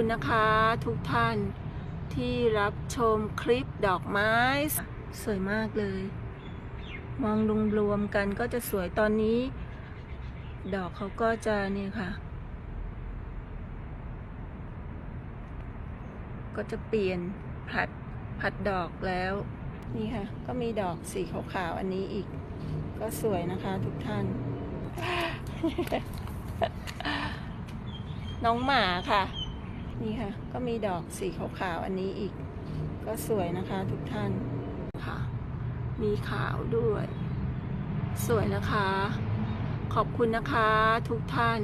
คุณนะคะทุกท่านที่รับชมคลิปดอกไม้ สวยมากเลย มองรวมๆกันก็จะสวยตอนนี้ ดอกเขาก็จะนี่ค่ะ ก็จะเปลี่ยนผัดผัดดอกแล้ว นี่ค่ะ ก็มีดอกสีขาวๆอันนี้อีก ก็สวยนะคะทุกท่าน น้องหมาค่ะ นี่ค่ะ ก็มีดอกสีขาวๆอันนี้อีก ก็สวยนะคะทุกท่านค่ะ มีขาวด้วย สวยนะคะ ขอบคุณนะคะทุกท่าน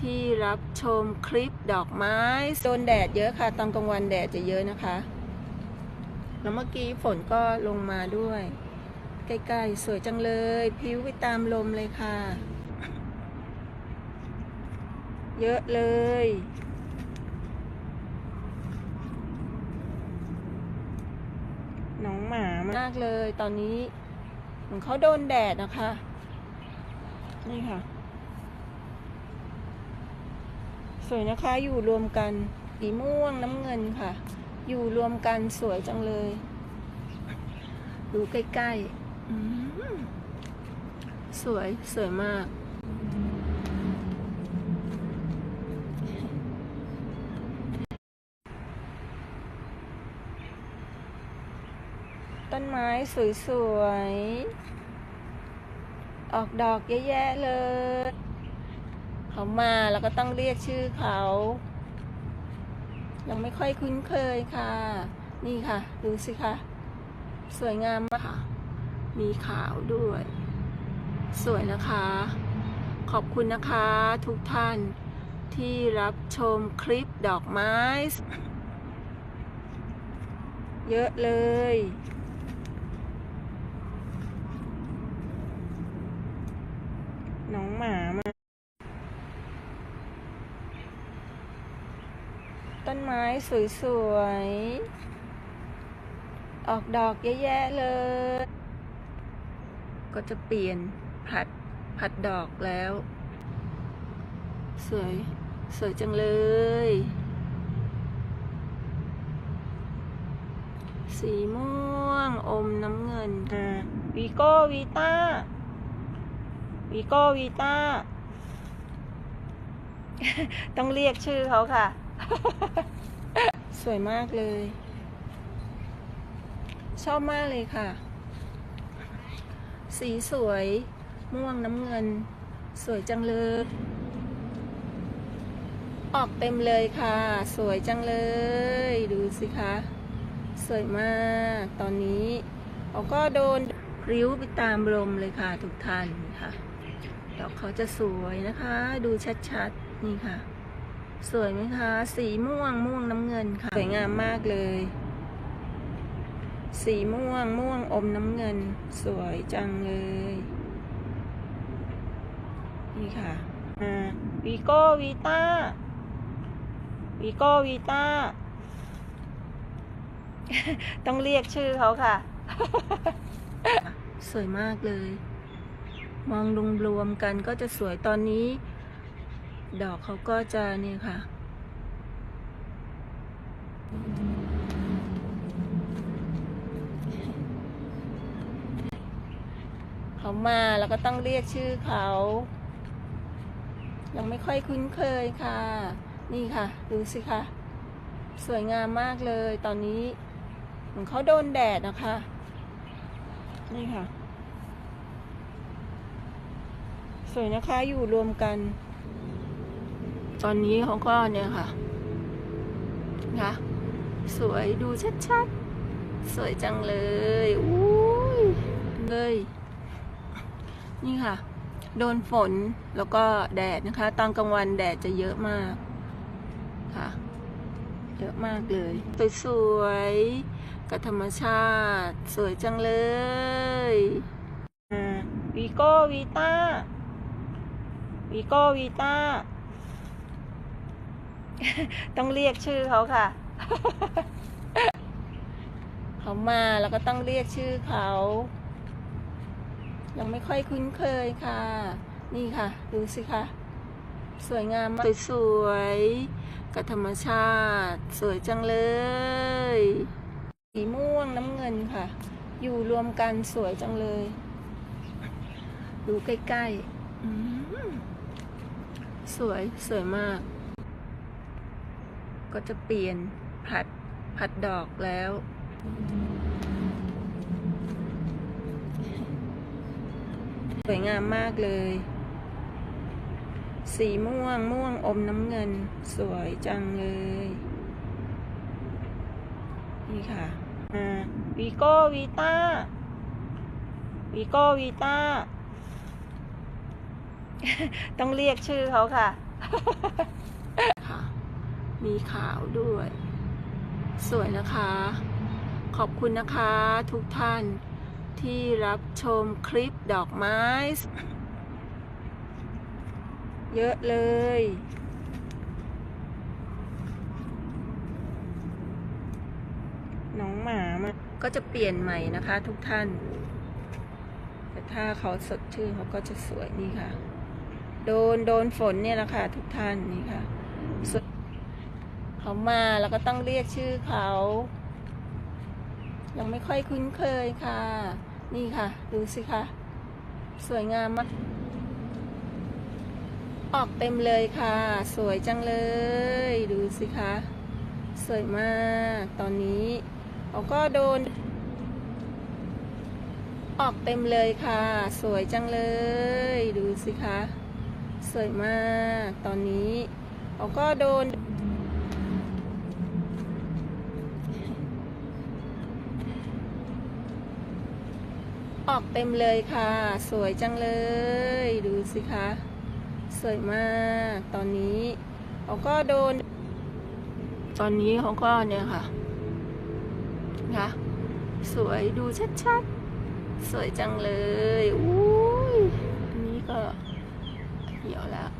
ที่รับชมคลิปดอกไม้โดนแดดเยอะค่ะ ตอนกลางวันแดดจะเยอะนะคะ แล้วเมื่อกี้ฝนก็ลงมาด้วย ใกล้ๆ สวยจังเลยพิ้วไปตามลมเลยค่ะ เยอะเลย น้องหมามากเลยตอนนี้เหมือนเขาโดนแดดนะคะ นี่ค่ะ สวยนะคะอยู่รวมกันสีม่วงน้ำเงินค่ะ อยู่รวมกันสวยจังเลย ดูใกล้ๆสวยสวยมาก ต้นไม้สวยๆ ออกดอกเยอะแยะเลย เขามาแล้วก็ต้องเรียกชื่อเขา ยังไม่ค่อยคุ้นเคยค่ะ นี่ค่ะ ดูสิคะ สวยงามมากค่ะ มีขาวด้วย สวยนะคะ ขอบคุณนะคะทุกท่านที่รับชมคลิปดอกไม้ เยอะเลย น้อง หมามา ต้นไม้สวยๆ ออกดอกเยอะแยะเลย ก็จะเปลี่ยนผัดผัดดอกแล้ว สวย สวยจังเลย สีม่วงอมน้ำเงินวีโก้วีต้า วีโก้วีต้า ต้องเรียกชื่อเขาค่ะ สวยมากเลย ชอบมากเลยค่ะ สีสวย ม่วงน้ำเงิน สวยจังเลย ออกเต็มเลยค่ะ สวยจังเลย ดูสิคะ สวยมาก ตอนนี้เขาก็โดนริ้วไปตามลมเลยค่ะ ทุกท่านค่ะ ดอกเขาจะสวยนะคะ ดูชัดๆ นี่ค่ะ สวยไหมคะ สีม่วงม่วงน้ำเงินค่ะ สวยงามมากเลย สีม่วงม่วงอมน้ำเงิน สวยจังเลย นี่ค่ะอ่าวีโก้วีต้าวีโก้วีต้า ต้องเรียกชื่อเขาค่ะ สวยมากเลย มองรวมๆกันก็จะสวยตอนนี้ ดอกเขาก็จะเนี่ยค่ะ เขามาแล้วก็ต้องเรียกชื่อเขา ยังไม่ค่อยคุ้นเคยค่ะ นี่ค่ะ ดูสิค่ะ สวยงามมากเลยตอนนี้เหมือนเขาโดนแดดนะคะ นี่ค่ะ สวยนะคะอยู่รวมกัน ตอนนี้เขาก็เนี่ยค่ะนะสวยดูชัดๆ สวยจังเลยอุ้ยเลย นี่ค่ะ โดนฝนแล้วก็แดดนะคะ ตอนกลางวันแดดจะเยอะมากค่ะ เยอะมากเลยสวยๆกับธรรมชาติ สวยจังเลยอ่าวีโก้วีต้า วีโก้วีต้า ต้องเรียกชื่อเขาค่ะ เขามาแล้วก็ต้องเรียกชื่อเขา ยังไม่ค่อยคุ้นเคยค่ะ นี่ค่ะ ดูสิคะสวยงามมากสวยๆกับธรรมชาติ สวยจังเลย สีม่วงน้ำเงินค่ะ อยู่รวมกันสวยจังเลย ดูใกล้ๆ อืม สวยสวยมาก ก็จะเปลี่ยนผัดผัดดอกแล้ว สวยงามมากเลย สีม่วงม่วงอมน้ำเงิน สวยจังเลย นี่ค่ะอ่าวีโก้วีต้าวีโก้วีต้า ต้องเรียกชื่อเขาค่ะค่ะ มีขาวด้วย สวยนะคะ ขอบคุณนะคะทุกท่านที่รับชมคลิปดอกไม้ เยอะเลย น้องหมามาก็จะเปลี่ยนใหม่นะคะทุกท่าน แต่ถ้าเขาสดชื่นเขาก็จะสวยนี่ค่ะ โดนโดนฝนเนี่ยแหละค่ะ ทุกท่านนี่ค่ะเขามาแล้วก็ต้องเรียกชื่อเขา ยังไม่ค่อยคุ้นเคยค่ะ นี่ค่ะ ดูสิคะสวยงามมาก ออกเต็มเลยค่ะ สวยจังเลย ดูสิคะ สวยมากตอนนี้เขาก็โดน ออกเต็มเลยค่ะ สวยจังเลย ดูสิคะ สวยมาก ตอนนี้เขาก็โดน ออกเต็มเลยค่ะ สวยจังเลย ดูสิคะ สวยมาก ตอนนี้เขาก็โดน ตอนนี้เขาก็เนี่ยค่ะนะสวยดูชัดๆ สวยจังเลย อุ้ยอันนี้ก็ เหี่ยวแล้ว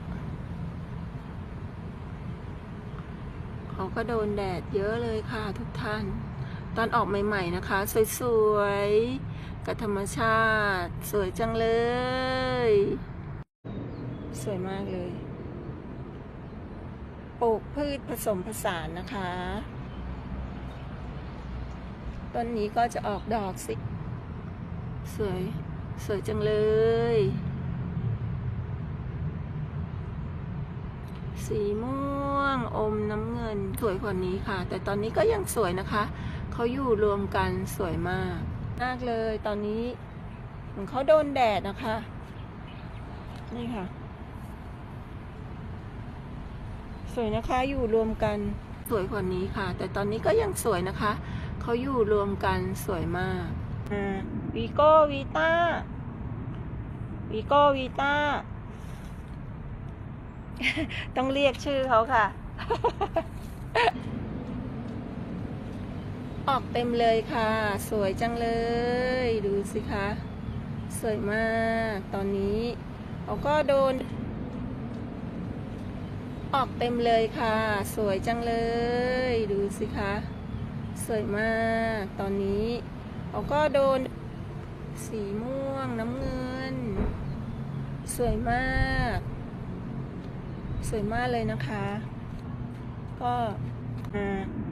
เขาก็โดนแดดเยอะเลยค่ะทุกท่าน ตอนออกใหม่ๆนะคะ สวยๆ กับธรรมชาติ สวยจังเลย สวยมากเลย ปลูกพืชผสมผสานนะคะ ต้นนี้ก็จะออกดอกสิ สวย สวยจังเลย สีม่วง อมน้ำเงิน สวยกว่านี้ค่ะ แต่ตอนนี้ก็ยังสวยนะคะ เขาอยู่รวมกันสวยมาก มากเลย ตอนนี้เหมือนเขาโดนแดดนะคะ นี่ค่ะ สวยนะคะ อยู่รวมกัน สวยกว่านี้ค่ะ แต่ตอนนี้ก็ยังสวยนะคะ เขาอยู่รวมกันสวยมาก อ่าวีโก้วีต้าวีโก้วีต้า ต้องเรียกชื่อเขาค่ะ ออกเต็มเลยค่ะ สวยจังเลย ดูสิคะ สวยมาก ตอนนี้เขาก็โดน ออกเต็มเลยค่ะ สวยจังเลย ดูสิคะ สวยมาก ตอนนี้เขาก็โดน สีม่วงน้ำเงิน สวยมาก สวยมากเลยนะคะ ก็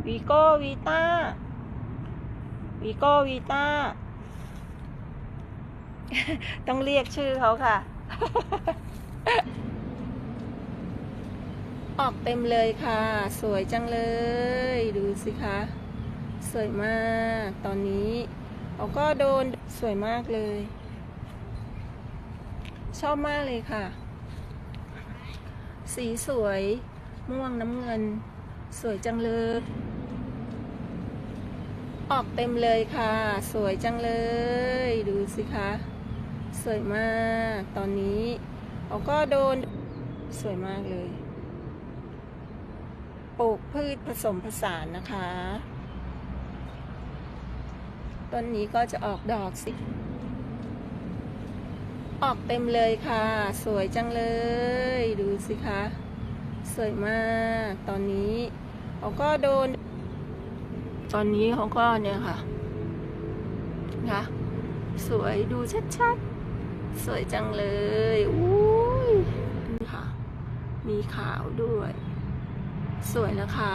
วีโก้วีต้าวีโก้วีต้า ต้องเรียกชื่อเขาค่ะ ออกเต็มเลยค่ะ สวยจังเลย ดูสิคะ สวยมาก ตอนนี้เขาก็โดนสวยมากเลย ชอบมากเลยค่ะ สีสวย ม่วงน้ำเงิน สวยจังเลย ออกเต็มเลยค่ะ สวยจังเลย ดูสิคะ สวยมาก ตอนนี้เขาก็โดน สวยมากเลย ปลูกพืชผสมผสานนะคะ ต้นนี้ก็จะออกดอกสิ ออกเต็มเลยค่ะ สวยจังเลย ดูสิคะ สวยมากตอนนี้เขาก็โดน ตอนนี้เขาก็เนี่ยค่ะนะสวยดูชัดๆ สวยจังเลยอุ้ยนี่ค่ะมมีขาวด้วย สวยนะคะ